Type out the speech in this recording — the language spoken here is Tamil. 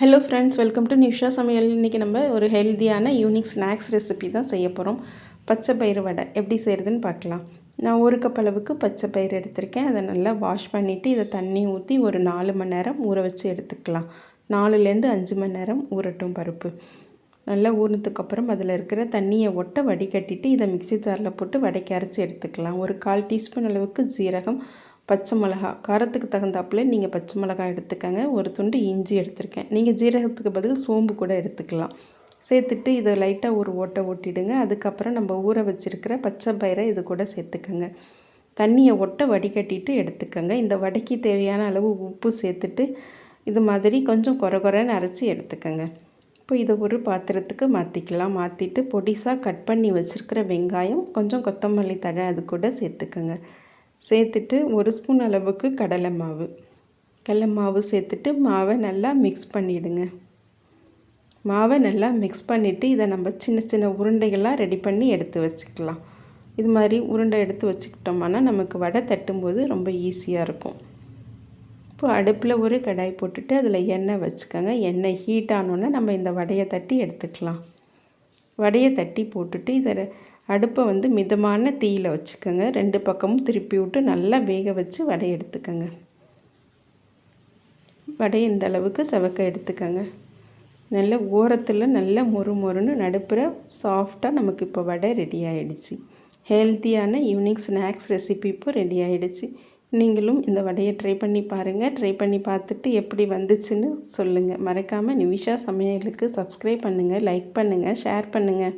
Hello friends welcome to Nisha சமையல் இன்றைக்கி நம்ம ஒரு ஹெல்த்தியான யூனிக் ஸ்நாக்ஸ் ரெசிபி தான் செய்ய போகிறோம் பச்சை பயிறு வடை. எப்படி செய்கிறதுன்னு பார்க்கலாம். நான் ஒரு கப் அளவுக்கு பச்சை பயிறு எடுத்திருக்கேன். அதை நல்லா வாஷ் பண்ணிவிட்டு இதை தண்ணி ஊற்றி ஒரு நாலு மணி நேரம் ஊற வச்சு எடுத்துக்கலாம். நாலுலேருந்து அஞ்சு மணி நேரம் ஊறட்டும் பருப்பு. நல்லா ஊறினதுக்கப்புறம் அதில் இருக்கிற தண்ணியை ஒட்ட வடிகட்டிட்டு இதை மிக்சி ஜாரில் போட்டு வடைக்கு அரைச்சி எடுத்துக்கலாம். ஒரு கால் டீஸ்பூன் அளவுக்கு ஜீரகம் பச்சை மிளகா காரத்துக்கு தகுந்தாப்புல நீங்கள் பச்சை மிளகா எடுத்துக்கோங்க. ஒரு துண்டு இஞ்சி எடுத்திருக்கேன். நீங்கள் ஜீரகத்துக்கு பதில் சோம்பு கூட எடுத்துக்கலாம். சேர்த்துட்டு இதை லைட்டாக ஒரு ஓட்டை ஓட்டிடுங்க. அதுக்கப்புறம் நம்ம ஊற வச்சுருக்கிற பச்சை பயிரை இது கூட சேர்த்துக்கோங்க. தண்ணியை ஒட்ட வடிகட்டிட்டு எடுத்துக்கோங்க. இந்த வடைக்கு தேவையான அளவு உப்பு சேர்த்துட்டு இது மாதிரி கொஞ்சம் குறை குறைன்னு அரைச்சி எடுத்துக்கோங்க. இப்போ இதை ஒரு பாத்திரத்துக்கு மாற்றிக்கலாம் மாற்றிட்டு பொடிசாக கட் பண்ணி வச்சுருக்கிற வெங்காயம் கொஞ்சம் கொத்தமல்லி தழை அது கூட சேர்த்துக்கோங்க. சேர்த்துட்டு ஒரு ஸ்பூன் அளவுக்கு கடலை மாவு. கடலை மாவு சேர்த்துட்டு மாவை நல்லா மிக்ஸ் பண்ணிவிடுங்க மாவை நல்லா மிக்ஸ் பண்ணிவிட்டு இதை நம்ம சின்ன சின்ன உருண்டைகளாக ரெடி பண்ணி எடுத்து வச்சுக்கலாம். இது மாதிரி உருண்டை எடுத்து வச்சுக்கிட்டோம்னா நமக்கு வடை தட்டும்போது ரொம்ப ஈஸியாக இருக்கும். இப்போ அடுப்பில் ஒரு கடாய் போட்டுட்டு அதில் எண்ணெய் வச்சுக்கோங்க. எண்ணெய் ஹீட் ஆனோன்னே நம்ம இந்த வடையை தட்டி எடுத்துக்கலாம். வடையை தட்டி போட்டுட்டு இதை அடுப்பை வந்து மிதமான தீயில் வச்சுக்கோங்க. ரெண்டு பக்கமும் திருப்பி விட்டு நல்லா வேக வச்சு வடை எடுத்துக்கோங்க. வடை இந்த அளவுக்கு செவக்க எடுத்துக்கோங்க. நல்ல ஓரத்தில் நல்ல மொறு மொறுன்னு நடுப்புற சாஃப்டாக நமக்கு இப்போ வடை ரெடி ஆகிடுச்சு ஹெல்த்தியான யூனிக் ஸ்நாக்ஸ் ரெசிபி இப்போ ரெடி ஆகிடுச்சு நீங்களும் இந்த வடையை ட்ரை பண்ணி பாருங்கள் ட்ரை பண்ணி பார்த்துட்டு எப்படி வந்துச்சுன்னு சொல்லுங்கள் மறக்காமல் நிமிஷா சமையலுக்கு சப்ஸ்கிரைப் பண்ணுங்கள் லைக் பண்ணுங்கள் ஷேர் பண்ணுங்கள்